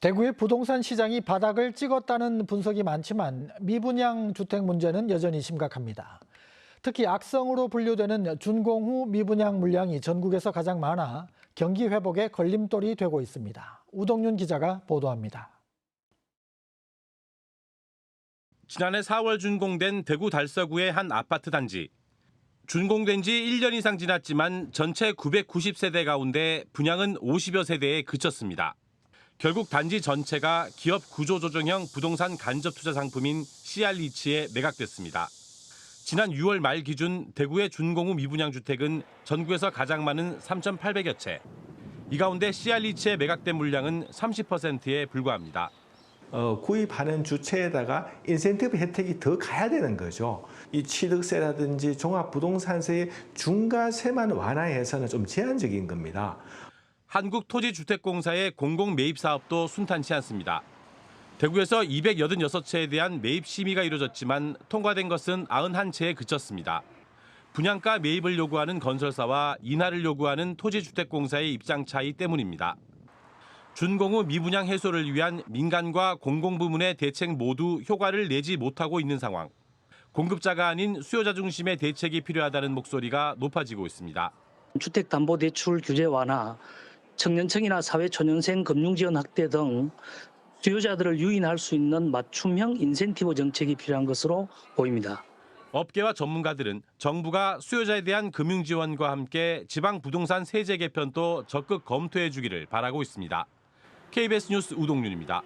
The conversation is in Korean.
대구의 부동산 시장이 바닥을 찍었다는 분석이 많지만 미분양 주택 문제는 여전히 심각합니다. 특히 악성으로 분류되는 준공 후 미분양 물량이 전국에서 가장 많아 경기 회복에 걸림돌이 되고 있습니다. 우동윤 기자가 보도합니다. 지난해 4월 준공된 대구 달서구의 한 아파트 단지. 준공된 지 1년 이상 지났지만 전체 990세대 가운데 분양은 50여 세대에 그쳤습니다. 결국 단지 전체가 기업 구조조정형 부동산 간접 투자 상품인 CR리츠에 매각됐습니다. 지난 6월 말 기준 대구의 준공후 미분양 주택은 전국에서 가장 많은 3,800여 채. 이 가운데 CR리츠에 매각된 물량은 30%에 불과합니다. 어, 구입하는 주체에다가 인센티브 혜택이 더 가야 되는 거죠. 이 취득세라든지 종합부동산세의 중과세만 완화해서는 좀 제한적인 겁니다. 한국토지주택공사의 공공 매입 사업도 순탄치 않습니다. 대구에서 286채에 대한 매입 심의가 이루어졌지만 통과된 것은 91채에 그쳤습니다. 분양가 매입을 요구하는 건설사와 인하를 요구하는 토지주택공사의 입장 차이 때문입니다. 준공후 미분양 해소를 위한 민간과 공공부문의 대책 모두 효과를 내지 못하고 있는 상황. 공급자가 아닌 수요자 중심의 대책이 필요하다는 목소리가 높아지고 있습니다. 주택담보대출 규제 완화, 청년층이나 사회초년생 금융지원 확대 등 수요자들을 유인할 수 있는 맞춤형 인센티브 정책이 필요한 것으로 보입니다. 업계와 전문가들은 정부가 수요자에 대한 금융 지원과 함께 지방 부동산 세제 개편도 적극 검토해 주기를 바라고 있습니다. KBS 뉴스 우동윤입니다.